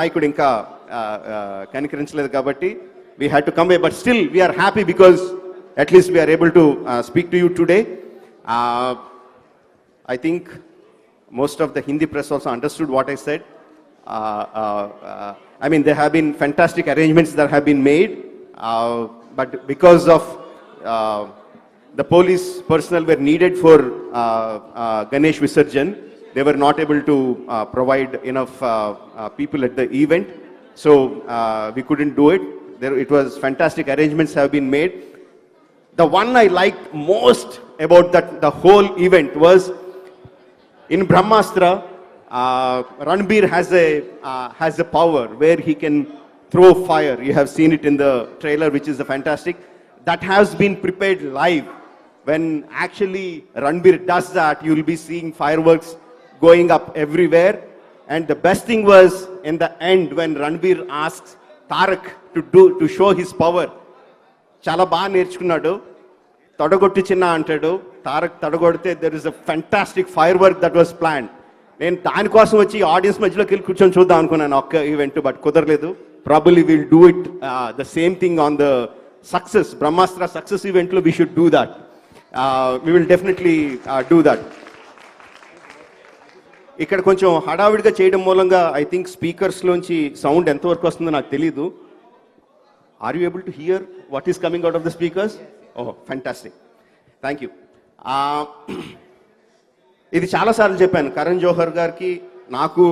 నాయకుడు ఇంకా ఆ, ఆ, కనికరించలేదు కాబట్టి we had to come but still we are happy because at least we are able to speak to you today I think most of the Hindi press also understood what I said. Uh, uh, uh, I mean, there have been fantastic arrangements that have been made, uh, but because of uh, the police personnel were needed for uh, uh, Ganesh Visarjan, they were not able to uh, provide enough uh, uh, people at the event, so uh, we couldn't do it. There, it was fantastic arrangements have been made. The one I liked most about that the whole event was in Brahmastra, uh, Ranbir has a uh, has a power where he can throw fire. You have seen it in the trailer, which is a fantastic. That has been prepared live. When actually Ranbir does that, you will be seeing fireworks going up everywhere. And the best thing was in the end when Ranveer asks Tarak to do to show his power. చాలా బాగా నేర్చుకున్నాడు. తొడగొట్టి చిన్న అంటాడు. Tarak తడగొడితే there is a fantastic firework that was plan నేను దానికోసం వచ్చి audience మధ్యలోకి వెళ్ళి కూర్చొని చూద్దాం అనుకున్నాను. ఒక్క ఈవెంట్ బట్ కుదరలేదు. Probably will do it the same thing on the success Brahmastra success ఈవెంట్లో we should do that we will definitely do that ఇక్కడ కొంచెం హడావిడిగా చేయడం మూలంగా ఐ థింక్ స్పీకర్స్లోంచి సౌండ్ ఎంతవరకు వస్తుందో నాకు తెలీదు. Are you able to hear what is coming out of the speakers ఓహో ఫ్యాంటాస్టిక్ థ్యాంక్ యూ ఇది చాలాసార్లు చెప్పాను. కరణ్ జోహర్ గారికి నాకు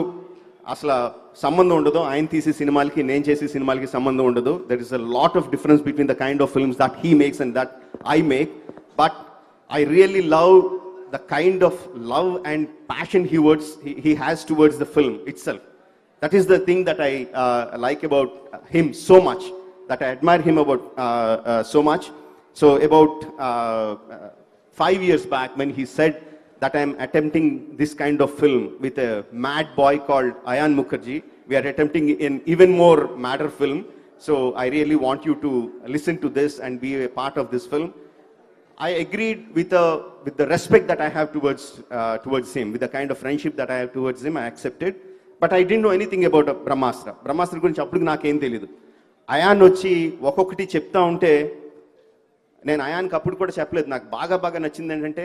అసలు సంబంధం ఉండదు. ఆయన తీసే సినిమాలకి నేను చేసే సినిమాలకి సంబంధం ఉండదు. That is a lot of difference between the kind of films that he makes and that I make but I really love the kind of love and passion he, words, he, he has towards the film itself. That is the thing that I uh, like about him so much, that I admire him about uh, uh, so much. So about uh, uh, five years back when he said that I'm attempting this kind of film with a mad boy called Ayan Mukherjee, we are attempting an even more madder film. So I really want you to listen to this and be a part of this film. I agreed with the with the respect that I have towards uh, towards him, with the kind of friendship that I have towards him. I accepted, but I didn't know Brahmastra Brahmastra గురించి అప్పుడు నాకేం తెలియదు ion వచ్చి ఒక్కొక్కటి చెప్తా ఉంటే నేను అయాన్కి అప్పుడు కూడా చెప్పలేదు. నాకు బాగా బాగా నచ్చింది ఏంటంటే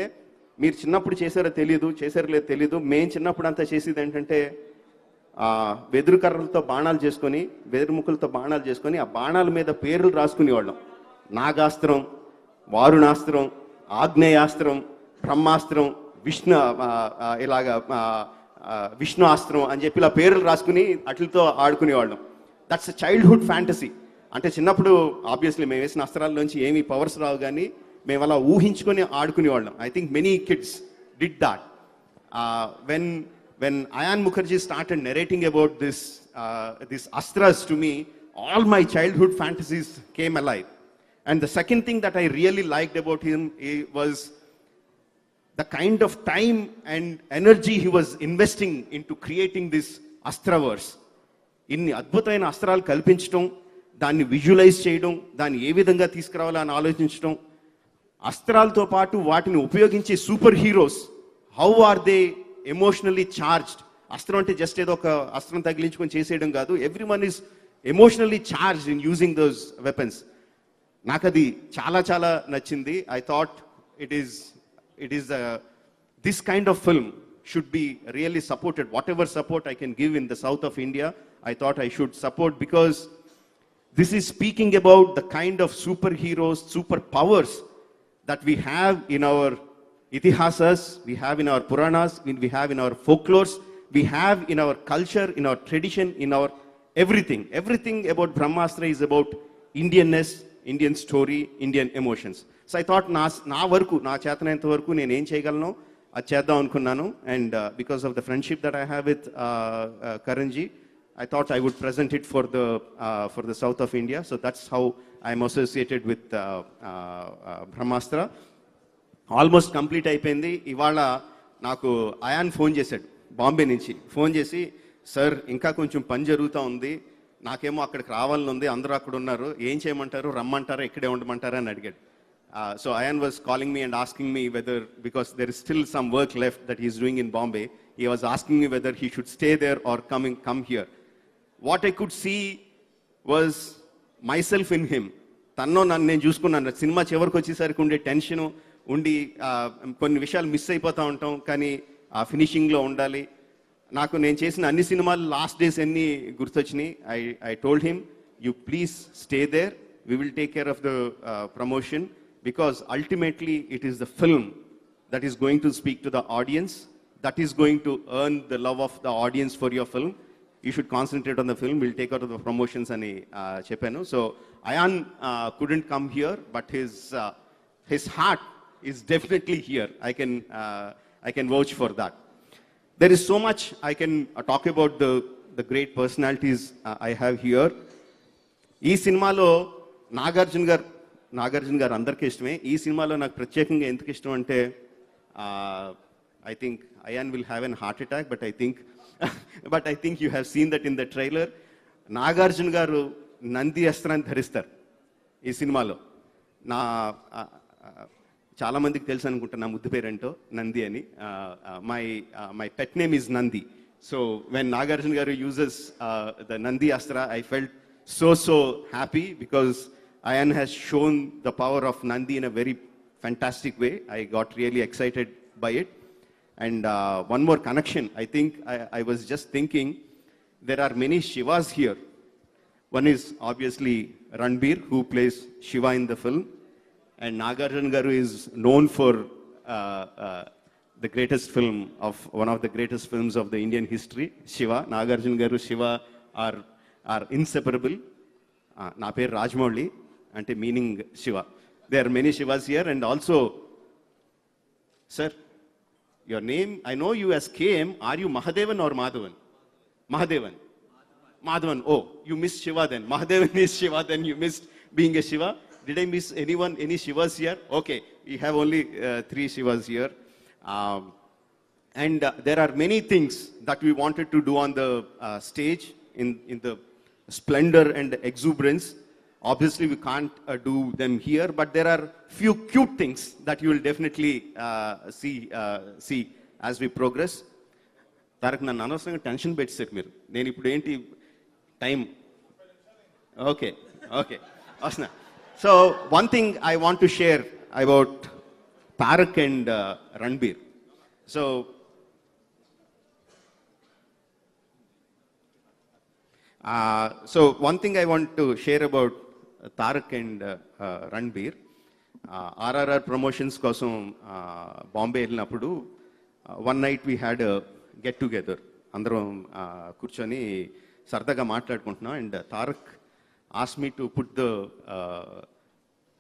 మీరు చిన్నప్పుడు చేశారో తెలియదు చేశారో లేదో తెలియదు మేము చిన్నప్పుడు అంతా చేసేది ఏంటంటే వెదురు కర్రలతో బాణాలు చేసుకొని వెదురు ముక్కలతో బాణాలు చేసుకొని ఆ బాణాల మీద పేర్లు రాసుకునేవాళ్ళం. నాగాస్త్రం వారుణాస్త్రం ఆగ్నేయాస్త్రం బ్రహ్మాస్త్రం విష్ణు ఇలాగ ఇలాగా విష్ణు ఆస్త్రం అని చెప్పి ఇలా పేర్లు రాసుకుని అట్లతో ఆడుకునేవాళ్ళం. దట్స్ అ చైల్డ్హుడ్ ఫ్యాంటసీ అంటే చిన్నప్పుడు ఆబ్వియస్లీ మేము వేసిన అస్త్రాల్లోంచి ఏమీ పవర్స్ రావు కానీ మేము అలా ఊహించుకొని ఆడుకునేవాళ్ళం. I think many kids did that when when Ayan Mukherjee start and narrating about this this astras to me all my childhood fantasies came alive. And the second thing that I really liked about him eh, was the kind of time and energy he was investing into creating this Astraverse ఇన్ని అద్భుతమైన అస్త్రాలు కల్పించడం దాన్ని visualise చేయడం దాన్ని ఏ విధంగా తీసుకురావాలని ఆలోచించడం అస్త్రాలతో పాటు వాటిని ఉపయోగించే superheroes how are they emotionally charged అస్త్రం అంటే జస్ట్ ఏదో ఒక అస్త్రం తగిలించుకొని చేసేయడం కాదు. Everyone is emotionally charged in using those weapons నాకు అది చాలా చాలా నచ్చింది I thought it is it is this kind of film should be really supported whatever support I can give in the south of India I thought I should support because this is speaking about the kind of superheroes, superpowers that we have in our itihasas, we have in our puranas, we have in our folklores, we have in our culture, in our tradition, in our everything. Everything about Brahmastra is about Indianness, Indian story Indian emotions so I thought నా నా వరకు నా చేతనైనంత వరకు నేను ఏం చేయగలను? అది చేద్దాం అనుకున్నాను. And because of the friendship that I have with Karan ji I thought I would present it for the for the south of India so that's how I'm associated with Brahmastra almost complete అయిపోయింది. ఇవాళ నాకు Ayaan phone చేశాడు బాంబే నుంచి. Phone చేసి sir ఇంకా కొంచెం పని జరుగుతూ ఉంది. నాకేమో అక్కడికి రావాలని ఉంది అందరూ అక్కడ ఉన్నారు. ఏం చేయమంటారు? రమ్మంటారా? ఇక్కడే ఉండమంటారా? అని అడిగాడు. So Ayan was calling me and asking me whether because there is still some work left that is doing in Bombay he was asking me whether he should stay there or coming come here what I could see was myself in him తన్నో నన్ను నేను చూసుకున్నాను. Cinema చివరికి వచ్చేసరికి ఉండే tension ఉండి కొన్ని విషయాలు మిస్ అయిపోతూ ఉంటాం కానీ ఆ ఫినిషింగ్లో ఉండాలి. నాకు నేను చేసిన అన్ని సినిమాలు లాస్ట్ డేస్ అన్ని గుర్తొచ్చినాయి I I told him you please stay there we will take care of the promotion because ultimately it is the film that is going to speak to the audience, that is going to earn the love of the audience for your film. You should concentrate on the film. We'll take out of the promotions అని uh, చెప్పాను so Ayan couldn't come here, but his uh, his heart is definitely here. I can uh, I can vouch for that. There is so much I can talk talk about the the great personalities uh, I have here. ఈ సినిమాలో నాగార్జున గారు నాగార్జున గారు అందరికీ ఇష్టమే. ఈ సినిమాలో నాకు ప్రత్యేకంగా ఎందుకు ఇష్టం అంటే I think Ayan will have an heart attack but I think but I think you have seen that in the trailer Nagarjuna garu Nandi అస్త్రాన్ని ధరిస్తారు ఈ సినిమాలో. నా ఆ, ఆ, చాలా మందికి తెలుసు అనుకుంటా నా ముద్దు పేరేంటో నంది అని my my pet name is Nandi so when Nagarjuna garu uses the Nandi astra I felt so so happy because Ayan has shown the power of Nandi in a very fantastic way. I got really excited by it. And uh, one more connection. I think I, I was just thinking there are many Shivas here. One is obviously Ranbir, who plays Shiva in the film. And Nagarjuna Garu is known for uh, uh, the greatest film of one of the greatest films of the Indian history, Shiva. Nagarjuna Garu, Shiva are, are inseparable. Uh, నా పేరు రాజమౌళి అంటే meaning Shiva they are many Shivas here and also sir your name I know you yes came are you Mahadevan or Madhavan Mahadevan Madhavan oh you miss Shiva then Mahadevan is Shiva then you miss being a Shiva did I miss any one any Shivas here okay you have only three Shivas here and uh, there are many things that we wanted to do on the uh, stage in, in the splendor and exuberance obviously we can't uh, do them here but there are few cute things that you will definitely uh, see uh, see as we progress Tarak నన్ను అనవసరంగా tension పెట్టేశారు మీరు నేను ఇప్పుడు ఏంటి time okay okay వస్తున్నా so one thing I want to share about Tarak and Ranbir so Uh, so one thing I want to share about uh, Tarak and uh, uh, Ranbir, uh, కోసం Bombay uh, వెళ్ళినప్పుడు one night we had get together అందరం uh, కూర్చొని సరదాగా మాట్లాడుకుంటున్నాం. And Tarak asked me to put the uh,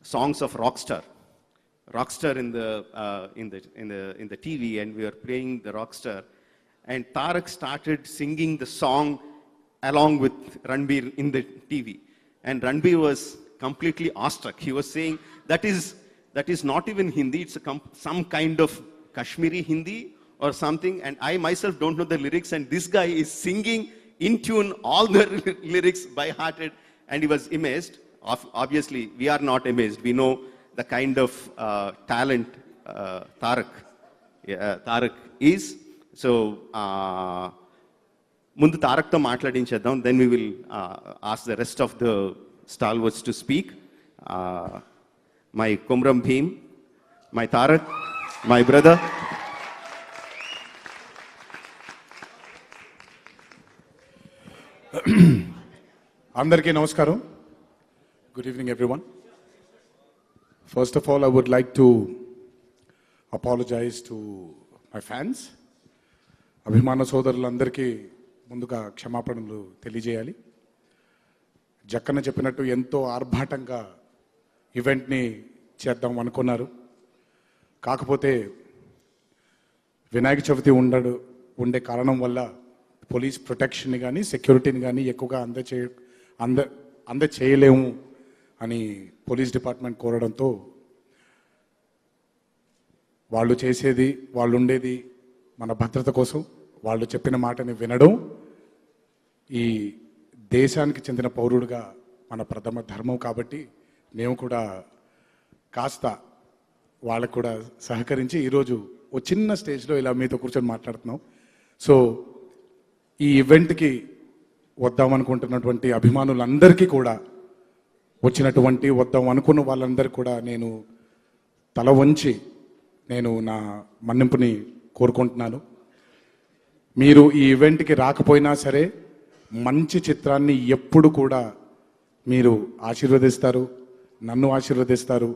songs of Rockstar, Rockstar in the, uh, in, the, in, the, in the TV, and we were playing the Rockstar. And Tarak started singing the song along with Ranbir in the TV. And Ranbir was completely awestruck. He was saying, that is, that is not even Hindi, it's some kind of Kashmiri Hindi or something. And I myself don't know the lyrics, and this guy is singing in tune all the lyrics by hearted and he was amazed. Ob- Obviously, we are not amazed. We know the kind of uh, talent uh, Tarak, yeah, Tarak is. So, uh, ముందు తారక్తో మాట్లాడించేద్దాం then we will ask the rest of the stalwarts to speak my Komaram Bheem my Tarak my brother అందరికీ నమస్కారం. Good evening everyone first of all I would like to apologise to my fans అభిమాన సోదరులందరికీ ముందుగా క్షమాపణలు తెలియజేయాలి. జక్కన్న చెప్పినట్టు ఎంతో ఆర్భాటంగా ఈవెంట్ని చేద్దాం అనుకున్నారు. కాకపోతే వినాయక చవితి ఉండడు ఉండే కారణం వల్ల పోలీస్ ప్రొటెక్షన్ని కానీ సెక్యూరిటీని కానీ ఎక్కువగా అందచే అంద అందచేయలేము అని పోలీస్ డిపార్ట్మెంట్ కోరడంతో వాళ్ళు చేసేది వాళ్ళు ఉండేది మన భద్రత కోసం. వాళ్ళు చెప్పిన మాటని వినడం ఈ దేశానికి చెందిన పౌరుడిగా మన ప్రథమ ధర్మం కాబట్టి మేము కూడా కాస్త వాళ్ళకు కూడా సహకరించి ఈరోజు ఓ చిన్న స్టేజ్లో ఇలా మీతో కూర్చొని మాట్లాడుతున్నాం. సో ఈ ఈవెంట్కి వద్దామనుకుంటున్నటువంటి అభిమానులందరికీ కూడా వచ్చినటువంటి వద్దాం అనుకున్న వాళ్ళందరికీ కూడా నేను తల వంచి నేను నా మన్నింపుని కోరుకుంటున్నాను. మీరు ఈ ఈవెంట్కి రాకపోయినా సరే మంచి చిత్రాన్ని ఎప్పుడు కూడా మీరు ఆశీర్వదిస్తారు నన్ను ఆశీర్వదిస్తారు